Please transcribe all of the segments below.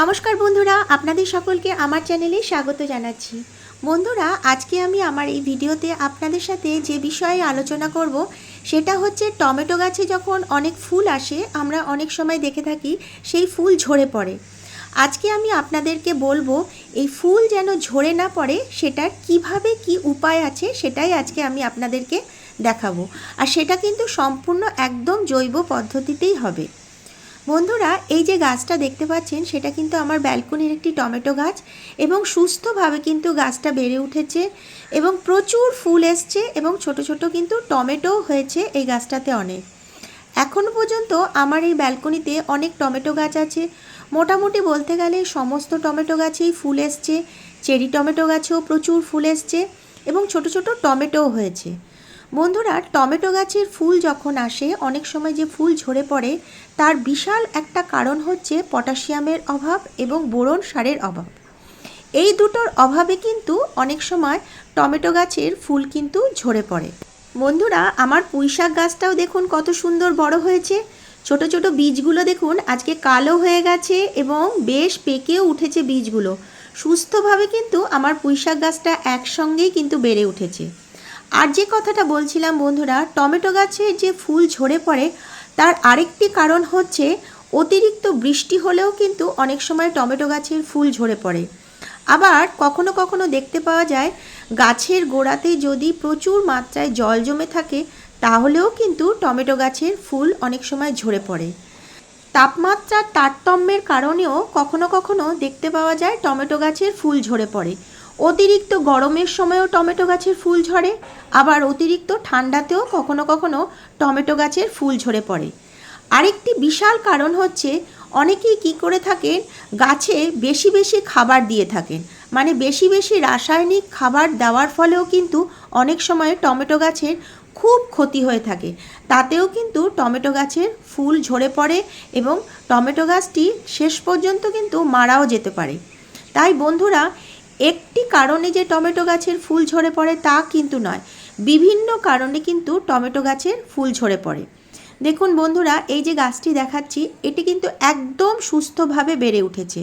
নমস্কার বন্ধুরা, আপনাদের সকলকে আমার চ্যানেলে স্বাগত জানাচ্ছি। বন্ধুরা, আজকে আমি আমার এই ভিডিওতে আপনাদের সাথে যে বিষয়ে আলোচনা করব, সেটা হচ্ছে টমেটো গাছে যখন অনেক ফুল আসে, আমরা অনেক সময় দেখে থাকি সেই ফুল ঝরে পড়ে। আজকে আমি আপনাদেরকে বলব, এই ফুল যেন ঝরে না পড়ে, সেটার কীভাবে কি উপায় আছে, সেটাই আজকে আমি আপনাদেরকে দেখাবো। আর সেটা কিন্তু সম্পূর্ণ একদম জৈব পদ্ধতিতেই হবে। বন্ধুরা, এই যে গাছটা দেখতে পাচ্ছেন, সেটা কিন্তু আমার ব্যালকনির একটি টমেটো গাছ এবং সুস্থভাবে কিন্তু গাছটা বেড়ে উঠেছে এবং প্রচুর ফুল এসছে এবং ছোট ছোট কিন্তু টমেটোও হয়েছে এই গাছটাতে অনেক। এখনও পর্যন্ত আমার এই ব্যালকনিতে অনেক টমেটো গাছ আছে। মোটামুটি বলতে গেলে সমস্ত টমেটো গাছেই ফুল এসছে, চেরি টমেটো গাছেও প্রচুর ফুল এসছে এবং ছোট ছোট টমেটোও হয়েছে। বন্ধুরা, টমেটো গাছের ফুল যখন আসে, অনেক সময় যে ফুল ঝরে পড়ে, তার বিশাল একটা কারণ হচ্ছে পটাশিয়ামের অভাব এবং বোরন সারের অভাব। এই দুটোর অভাবে কিন্তু অনেক সময় টমেটো গাছের ফুল কিন্তু ঝরে পড়ে। বন্ধুরা, আমার পুঁইশাক গাছটাও দেখুন কত সুন্দর বড় হয়েছে। ছোট ছোট বীজগুলো দেখুন, আজকে কালো হয়ে গেছে এবং বেশ পেকেও উঠেছে বীজগুলো। সুস্থভাবে কিন্তু আমার পুঁইশাক গাছটা একসঙ্গেই কিন্তু বেড়ে উঠেছে। আর যে কথাটা বলছিলাম বন্ধুরা, টমেটো গাছে যে ফুল ঝরে পড়ে, তার আরেকটি কারণ হচ্ছে অতিরিক্ত বৃষ্টি হলেও কিন্তু অনেক সময় টমেটো গাছের ফুল ঝরে পড়ে। আবার কখনো কখনো দেখতে পাওয়া যায়, গাছের গোড়াতে যদি প্রচুর মাত্রায় জল জমে থাকে, তাহলেও কিন্তু টমেটো গাছের ফুল অনেক সময় ঝরে পড়ে। তাপমাত্রার তারতম্যের কারণেও কখনো কখনো দেখতে পাওয়া যায় টমেটো গাছের ফুল ঝরে পড়ে। অতিরিক্ত গরমের সময়ও টমেটো গাছের ফুল ঝরে, আবার অতিরিক্ত ঠান্ডাতেও কখনো কখনো টমেটো গাছের ফুল ঝরে পড়ে। আরেকটি বিশাল কারণ হচ্ছে, অনেকেই কি করে থাকেন, গাছে বেশি বেশি খাবার দিয়ে থাকেন। মানে বেশি বেশি রাসায়নিক খাবার দেওয়ার ফলেও কিন্তু অনেক সময় টমেটো গাছের খুব ক্ষতি হয়ে থাকে। তাতেও কিন্তু টমেটো গাছের ফুল ঝরে পড়ে এবং টমেটো গাছটি শেষ পর্যন্ত কিন্তু মারাও যেতে পারে। তাই বন্ধুরা একটি কারণে যে টমেটো গাছের ফুল ঝরে পড়ে তা কিন্তু নয়, বিভিন্ন কারণে কিন্তু টমেটো গাছের ফুল ঝরে পড়ে। দেখুন বন্ধুরা, এই যে গাছটি দেখাচ্ছি, এটি কিন্তু একদম সুস্থভাবে বেড়ে উঠেছে।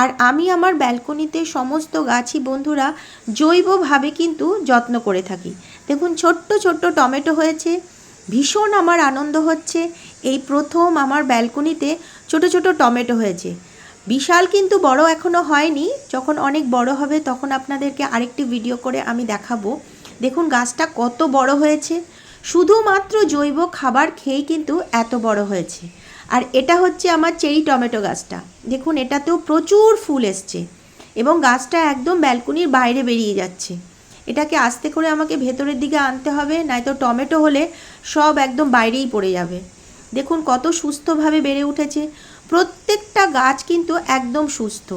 আর আমি আমার ব্যালকনিতে সমস্ত গাছই বন্ধুরা জৈবভাবে কিন্তু যত্ন করে থাকি। দেখুন, ছোট্ট ছোট্ট টমেটো হয়েছে, ভীষণ আমার আনন্দ হচ্ছে। এই প্রথম আমার ব্যালকনিতে ছোট ছোট টমেটো হয়েছে। বিশাল কিন্তু বড় এখনও হয়নি। যখন অনেক বড় হবে তখন আপনাদেরকে আরেকটি ভিডিও করে আমি দেখাবো। দেখুন গাছটা কত বড় হয়েছে। শুধুমাত্র জৈব খাবার খেয়েই কিন্তু এত বড় হয়েছে। আর এটা হচ্ছে আমার চেরি টমেটো গাছটা। দেখুন এটাতেও প্রচুর ফুল এসছে এবং গাছটা একদম ব্যালকনির বাইরে বেরিয়ে যাচ্ছে। এটাকে আস্তে করে আমাকে ভেতরের দিকে আনতে হবে নয়তো টমেটো হলে সব একদম বাইরেই পড়ে যাবে। দেখুন কত সুস্থভাবে বেড়ে উঠেছে। প্রত্যেকটা গাছ কিন্তু একদম সুস্থ।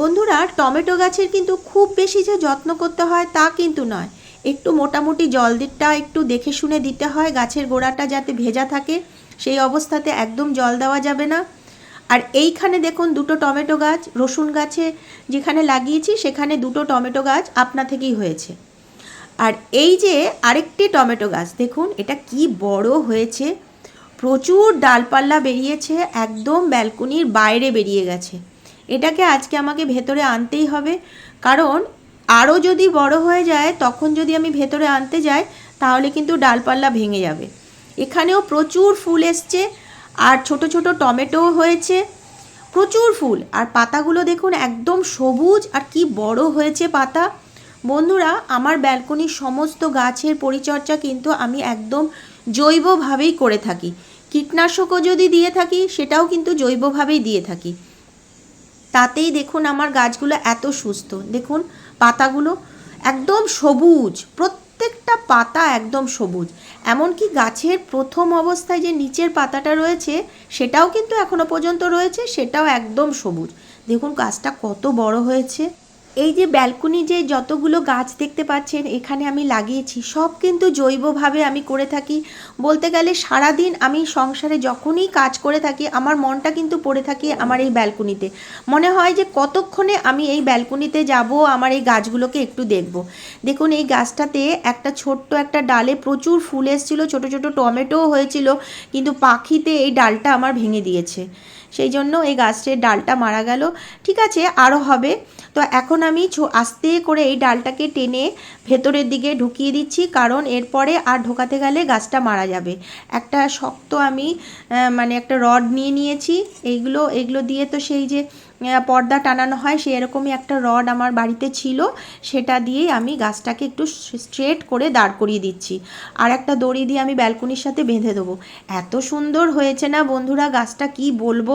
বন্ধুরা, টমেটো গাছের কিন্তু খুব বেশি যে যত্ন করতে হয় তা কিন্তু নয়। একটু মোটামুটি জল দিকটা একটু দেখে শুনে দিতে হয়, গাছের গোড়াটা যাতে ভেজা থাকে, সেই অবস্থাতে একদম জল দেওয়া যাবে না। আর এইখানে দেখুন দুটো টমেটো গাছ, রসুন গাছে যেখানে লাগিয়েছি, সেখানে দুটো টমেটো গাছ আপনা থেকেই হয়েছে। আর এই যে আরেকটি টমেটো গাছ, দেখুন এটা কি বড় হয়েছে। প্রচুর ডালপাল্লা বেরিয়েছে, একদম ব্যালকনির বাইরে বেরিয়ে গেছে। এটাকে আজকে আমাকে ভেতরে আনতেই হবে। কারণ আরও যদি বড় হয়ে যায়, তখন যদি আমি ভেতরে আনতে যাই, তাহলে কিন্তু ডালপাল্লা ভেঙে যাবে। এখানেও প্রচুর ফুল এসছে, আর ছোট ছোট টমেটো হয়েছে। প্রচুর ফুল, আর পাতাগুলো দেখুন একদম সবুজ, আর কি বড় হয়েছে পাতা। বন্ধুরা, আমার ব্যালকনির সমস্ত গাছের পরিচর্যা কিন্তু আমি একদম জৈবভাবেই করে থাকি। কীটনাশকও যদি দিয়ে থাকি, সেটাও কিন্তু জৈবভাবেই দিয়ে থাকি। তাতেই দেখুন আমার গাছগুলো এত সুস্থ। দেখুন, পাতাগুলো একদম সবুজ, প্রত্যেকটা পাতা একদম সবুজ। এমনকি গাছের প্রথম অবস্থায় যে নিচের পাতাটা রয়েছে, সেটাও কিন্তু এখনও পর্যন্ত রয়েছে, সেটাও একদম সবুজ। দেখুন, গাছটা কত বড় হয়েছে। এই যে ব্যালকনি যে যতগুলো গাছ দেখতে পাচ্ছেন, এখানে আমি লাগিয়েছি। সব কিন্তু জৈবভাবে আমি করে থাকি। বলতে গেলে সারাদিন আমি সংসারে যখনই কাজ করে থাকি, আমার মনটা কিন্তু পড়ে থাকে আমার এই ব্যালকনিতে মনে হয় যে কতক্ষণে আমি এই ব্যালকনিতে যাব, আমার এই গাছগুলোকে একটু দেখব। দেখুন, এই গাছটাতে একটা ছোট্ট একটা ডালে প্রচুর ফুল এসেছিল, ছোটো ছোটো টমেটোও হয়েছিল, কিন্তু পাখিতে এই ডালটা আমার ভেঙে দিয়েছে। সেই জন্য এই গাছের ডালটা মারা গেল। ঠিক আছে আরও হবে। তো এখন আমি আস্তে করে এই ডালটাকে টেনে ভেতরের দিকে ঢুকিয়ে দিচ্ছি, কারণ এরপরে আর ঢোকাতে গেলে গাছটা মারা যাবে। একটা শক্ত আমি মানে একটা রড নিয়ে নিয়েছি। এইগুলো, এগুলো দিয়ে তো সেই যে পর্দা টানানো হয় সেই এরকমই একটা রড আমার বাড়িতে ছিল, সেটা দিয়েই আমি গাছটাকে একটু স্ট্রেট করে দাঁড় করিয়ে দিচ্ছি। আর একটা দড়ি দিয়ে আমি ব্যালকনির সাথে বেঁধে দেবো। এত সুন্দর হয়েছে না বন্ধুরা, গাছটা কি বলব?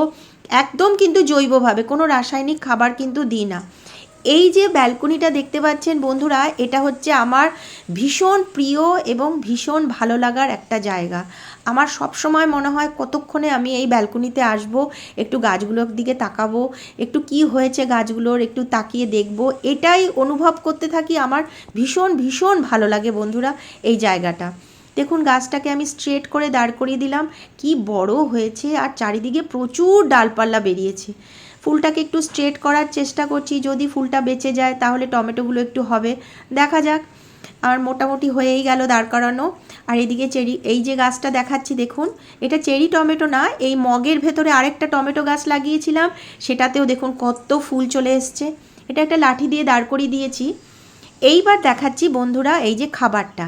একদম কিন্তু জৈবভাবে, কোনো রাসায়নিক খাবার কিন্তু দিই না। এই যে ব্যালকনিটা দেখতে পাচ্ছেন বন্ধুরা, এটা হচ্ছে আমার ভীষণ প্রিয় এবং ভীষণ ভালো লাগার একটা জায়গা। আমার সব সময় মনে হয় কতক্ষণে আমি এই ব্যালকনিতে আসব, একটু গাছগুলোর দিকে তাকাবো, একটু কি হয়েছে গাছগুলোর একটু তাকিয়ে দেখব, এটাই অনুভব করতে থাকি আমার ভীষণ ভীষণ ভালো লাগে বন্ধুরা এই জায়গাটা। দেখুন, গাছটাকে আমি স্ট্রেট করে দাঁড় করিয়ে দিলাম। কি বড় হয়েছে আর চারিদিকে প্রচুর ডালপাল্লা বেরিয়েছে। ফুলটাকে একটু স্ট্রেট করার চেষ্টা করছি। যদি ফুলটা বেঁচে যায়, তাহলে টমেটোগুলো একটু হবে। দেখা যাক। আর মোটামুটি হয়েই গেল দাঁড় করানো। আর এদিকে চেরি, এই যে গাছটা দেখাচ্ছি, দেখুন। এটা চেরি টমেটো না, এই মগের ভেতরে আরেকটা টমেটো গাছ লাগিয়েছিলাম। সেটাতেও দেখুন কত ফুল চলে এসছে। এটা একটা লাঠি দিয়ে দাঁড় করিয়ে দিয়েছি। এইবার দেখাচ্ছি বন্ধুরা এই যে খাবারটা।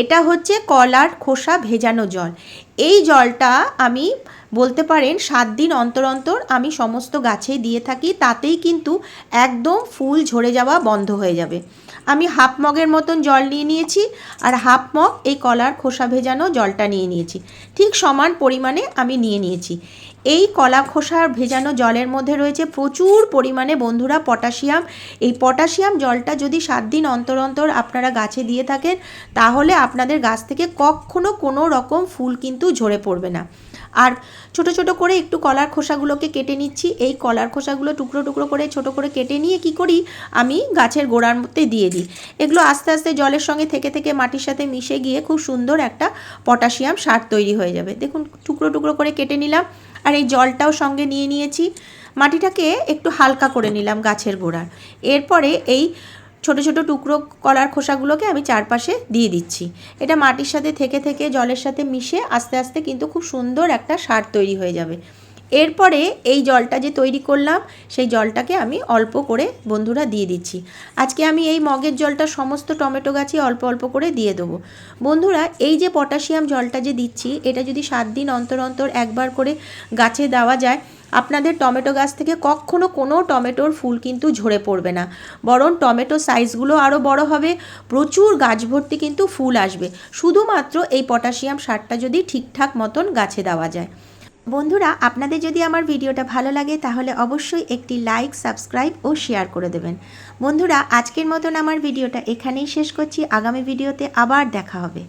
এটা হচ্ছে কলার খোসা ভেজানো জল। এই জলটা আমি বলতে পারেন সাত দিন অন্তর অন্তর আমি সমস্ত গাছে দিয়ে থাকি, তাতেই কিন্তু একদম ফুল ঝরে যাওয়া বন্ধ হয়ে যাবে। আমি হাফ মগের মতন জল নিয়ে নিয়েছি আর হাফ মগ এই কলার খোসা ভেজানো জলটা নিয়ে নিয়েছি। ঠিক সমান পরিমাণে আমি নিয়ে নিয়েছি। এই কলা খোসার ভেজানো জলের মধ্যে রয়েছে প্রচুর পরিমাণে বন্ধুরা পটাশিয়াম। এই পটাশিয়াম জলটা যদি সাত দিন অন্তর অন্তর আপনারা গাছে দিয়ে থাকেন, তাহলে আপনাদের গাছ থেকে কখনো কোনো রকম ফুল কিন্তু ঝরে পড়বে না। আর ছোট ছোট করে একটু কলার খোসাগুলোকে কেটে নিচ্ছি। এই কলার খোসাগুলো টুকরো টুকরো করে ছোট করে কেটে নিয়ে কি করি? আমি গাছের গোড়ার মধ্যে দিয়ে দিই। এগুলো আস্তে আস্তে জলের সঙ্গে থেকে থেকে মাটির সাথে মিশে গিয়ে খুব সুন্দর একটা পটাশিয়াম সার তৈরি হয়ে যাবে। দেখুন, টুকরো টুকরো করে কেটে নিলাম আর এই জলটাও সঙ্গে নিয়ে নিয়েছি। মাটিটাকে একটু হালকা করে নিলাম গাছের গোড়ার। এরপরে এই ছোট ছোট টুকরো কলার খোসাগুলোকে আমি চারপাশে দিয়ে দিচ্ছি। এটা মাটির সাথে থেকে থেকে জলের সাথে মিশে আস্তে আস্তে কিন্তু খুব সুন্দর একটা সার তৈরি হয়ে যাবে। এরপরে এই জলটা যে তৈরি করলাম, সেই জলটাকে আমি অল্প করে বন্ধুরা দিয়ে দিচ্ছি। আজকে আমি এই মগের জলটা সমস্ত টমেটো গাছে অল্প অল্প করে দিয়ে দেবো। বন্ধুরা, এই যে পটাশিয়াম জলটা যে দিচ্ছি, এটা যদি সাত দিন অন্তর অন্তর একবার করে গাছে দেওয়া যায় আপনাদের টমেটো গাছ থেকে কখনো কোনো টমেটোর ফুল কিন্তু ঝরে পড়বে না। বরং টমেটো সাইজগুলো আরও বড় হবে, প্রচুর গাছ ভর্তি কিন্তু ফুল আসবে। শুধুমাত্র এই পটাশিয়াম সারটা যদি ঠিকঠাক মতন গাছে দেওয়া যায়। বন্ধুরা, আপনাদের যদি আমার ভিডিওটা ভালো লাগে, তাহলে অবশ্যই একটি লাইক, সাবস্ক্রাইব ও শেয়ার করে দেবেন। বন্ধুরা, আজকের মতন আমার ভিডিওটা এখানেই শেষ করছি। আগামী ভিডিওতে আবার দেখা হবে।